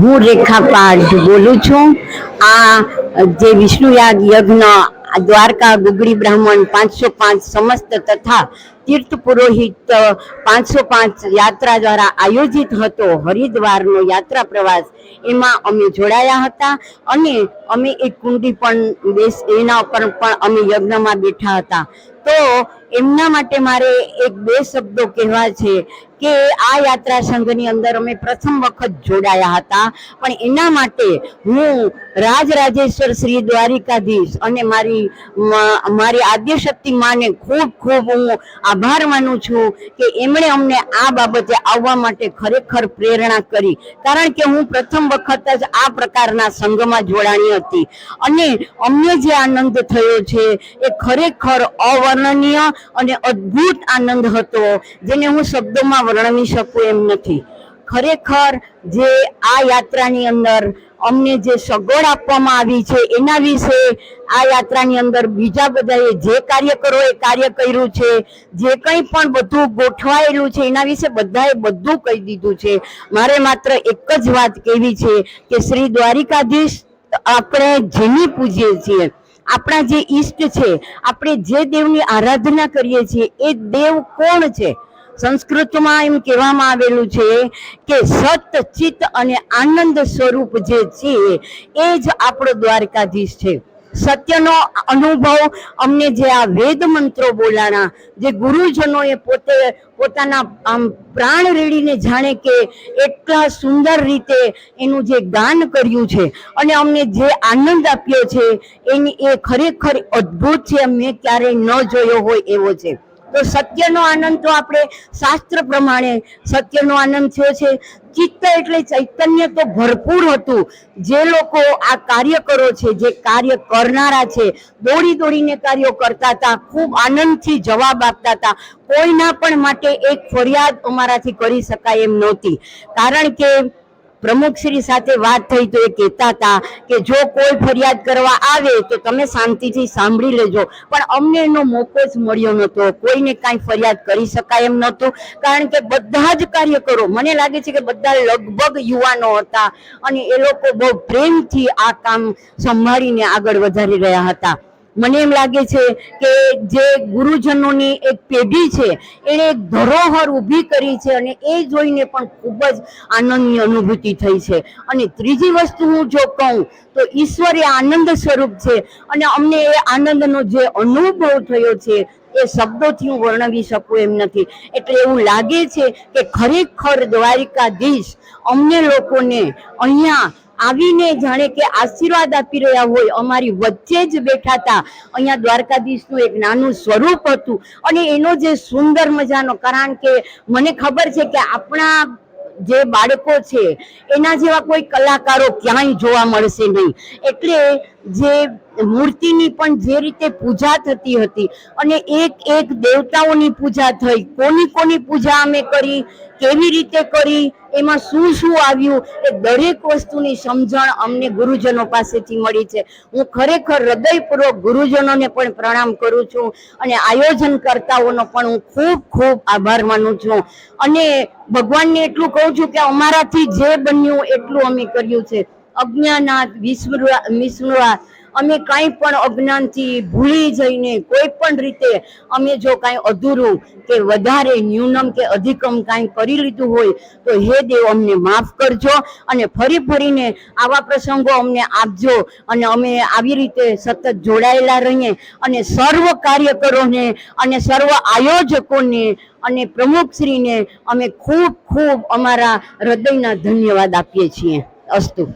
હું રેખા પાઠ બોલું છું. આ જે વિષ્ણુ યાગ યજ્ઞ દ્વારકા ગુગળી બ્રાહ્મણ પાંચસો પાંચ સમસ્ત તથા તીર્થ પુરોહિત પાંચસો પાંચ યાત્રા દ્વારા આયોજિત હતો હરિદ્વારનો યાત્રા પ્રવાસ. એમાં અમે જોડાયા હતા અને અમે એક કુંડી પણ બેસ, એના ઉપર પણ અમે યજ્ઞમાં બેઠા હતા. તો એમના માટે મારે એક બે શબ્દો કહેવા છે કે આ યાત્રા સંઘની અંદર અમે પ્રથમ વખત જોડાયા હતા. પણ એના માટે હું રાજરાજેશ્વર શ્રી દ્વારિકાધીશ અને મારી મારી આદ્યશક્તિ માને ખૂબ ખૂબ હું આભાર માનું છું કે એમણે અમને આ બાબતે આવવા માટે ખરેખર પ્રેરણા કરી. કારણ કે હું પ્રથમ વખત જ આ પ્રકારના સંઘમાં જોડાણી હતી. અને અમને જે આનંદ થયો છે એ ખરેખર અવર્ણનીય અને અદ્ભુત આનંદ હતો, જેને હું શબ્દોમાં વર્ણવી શકું એમ નથી. ખરેખર જે આ યાત્રાની અંદર અમને જે સગવડ આપવામાં આવી છે એના વિશે આ યાત્રાની અંદર બીજા બધાએ જે કાર્યકરોએ કાર્ય કર્યું છે, જે કંઈ પણ બધું ગોઠવાયેલું છે એના વિશે બધાએ બધું કહી દીધું છે. મારે માત્ર એક જ વાત કહેવી છે કે શ્રી દ્વારિકાધીશ આપણે જેની પૂજીએ છીએ, આપણા જે ઈષ્ટ છે, આપણે જે દેવની આરાધના કરીએ છીએ, એ દેવ કોણ છે? સંસ્કૃતમાં એમ કહેવામાં આવેલું છે કે સત ચિત્ત અને આનંદ સ્વરૂપ જે છે, એ જ આપણો દ્વારકાધીશ છે. સત્યનો અનુભવ અમને જે આ વેદ મંત્રો બોલાણા, જે ગુરુજનોએ પોતે પોતાના, આમ, પ્રાણ રેડીને જાણે કે એટલા સુંદર રીતે એનું જે ગાન કર્યું છે અને અમને જે આનંદ આપ્યો છે, એની એ ખરેખર અદ્ભુત છે, મેં ક્યારેય ન જોયો હોય એવો છે. તો સત્યનો આનંદ તો આપણે શાસ્ત્ર પ્રમાણે સત્યનો આનંદ થયો છે. ચિત્ત એટલે ચૈતન્ય તો ભરપૂર હતું. જે લોકો આ કાર્યકરો છે, જે કાર્ય કરનારા છે, દોડી દોડીને કાર્યો કરતા હતા, ખૂબ આનંદથી જવાબ આપતા હતા. કોઈના પણ માટે એક ફરિયાદ અમારાથી કરી શકાય એમ નહોતી. કારણ કે પ્રમુખશ્રી સાથે વાત થઈ તો એ કહેતા હતા કે જો કોઈ ફરિયાદ કરવા આવે તો તમે શાંતિથી સાંભળી લેજો. પણ અમને એનો મોકો જ મળ્યો નહોતો. કોઈને કાંઈ ફરિયાદ કરી શકાય એમ નહોતું. કારણ કે બધા જ કાર્યકરો, મને લાગે છે કે બધા લગભગ યુવાનો હતા અને એ લોકો બહુ પ્રેમથી આ કામ સંભાળીને આગળ વધારી રહ્યા હતા. મને એમ લાગે છે કે જે ગુરુજનોની એક પેઢી છે, એણે એક ધરોહર ઊભી કરી છે અને એ જોઈને પણ ખૂબ જ આનંદની અનુભૂતિ થઈ છે. અને ત્રીજી વસ્તુ હું જો કહું, તો ઈશ્વર એ આનંદ સ્વરૂપ છે અને અમને એ આનંદનો જે અનુભવ થયો છે, એ શબ્દોથી હું વર્ણવી શકું એમ નથી. એટલે એવું લાગે છે કે ખરેખર દ્વારિકાધીશ અમને લોકોને અહીંયા આવીને જાણે કે આશીર્વાદ આપી રહ્યા હોય, અમારી વચ્ચે જ બેઠા હતા. અહીંયા દ્વારકાધીશનું એક નાનું સ્વરૂપ હતું અને એનો જે સુંદર મજાનો, કારણ કે મને ખબર છે કે આપણા જે બાળકો છે, એના જેવા કોઈ કલાકારો ક્યાંય જોવા મળશે નહીં. એટલે જે મૂર્તિની પણ જે રીતે પૂજા થતી હતી અને એક એક દેવતાઓની પૂજા થઈ, કોની કોની પૂજા અમે કરી, કેવી રીતે કરી એમાં શું શું આવ્યું એ દરેક વસ્તુની સમજણ અમને ગુરુજનો પાસેથી મળી છે. હું ખરેખર હૃદયપૂર્વક ગુરુજનોને પણ પ્રણામ કરું છું અને આયોજનકર્તાઓનો પણ હું ખૂબ ખૂબ આભાર માનું છું. અને ભગવાનને એટલું કહું છું કે અમારાથી જે બન્યું એટલું અમે કર્યું છે. અજ્ઞાનાથ વિસ્મૃ- વિસ્મૃત અમે કાંઈ પણ અજ્ઞાનથી ભૂલી જઈને કોઈ પણ રીતે અમે જો કાંઈ અધૂરું કે વધારે ન્યૂનમ કે અધિકમ કાંઈ કરી લીધું હોય, તો હે દેવ અમને માફ કરજો અને ફરી ફરીને આવા પ્રસંગો અમને આપજો અને અમે આવી રીતે સતત જોડાયેલા રહીએ અને સર્વ કાર્યકરોને અને સર્વ આયોજકોને અને પ્રમુખશ્રીને અમે ખૂબ ખૂબ અમારા હૃદયના ધન્યવાદ આપીએ છીએ. અસ્તુ.